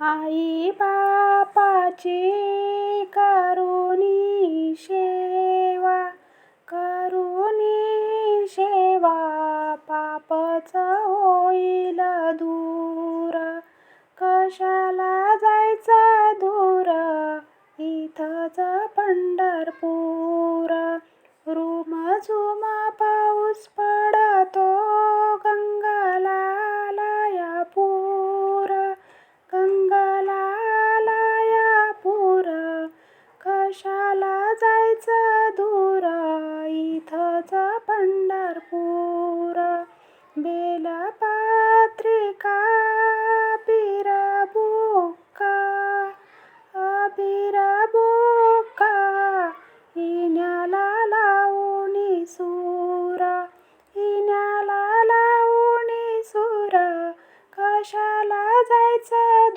आई बापाची करुणी सेवा करुणी सेवा पापच होईल दूर. कशाला जायचं दूर? इथंच पंढरपूर. रुम झुम जायचा दुरा इथचा पंढरपुरा. बेला पात्रिका बिरा बोका. अबिरा बोका इन्याला लावणी सुरा. इन्याला लावणी सुरा कशाला जायचं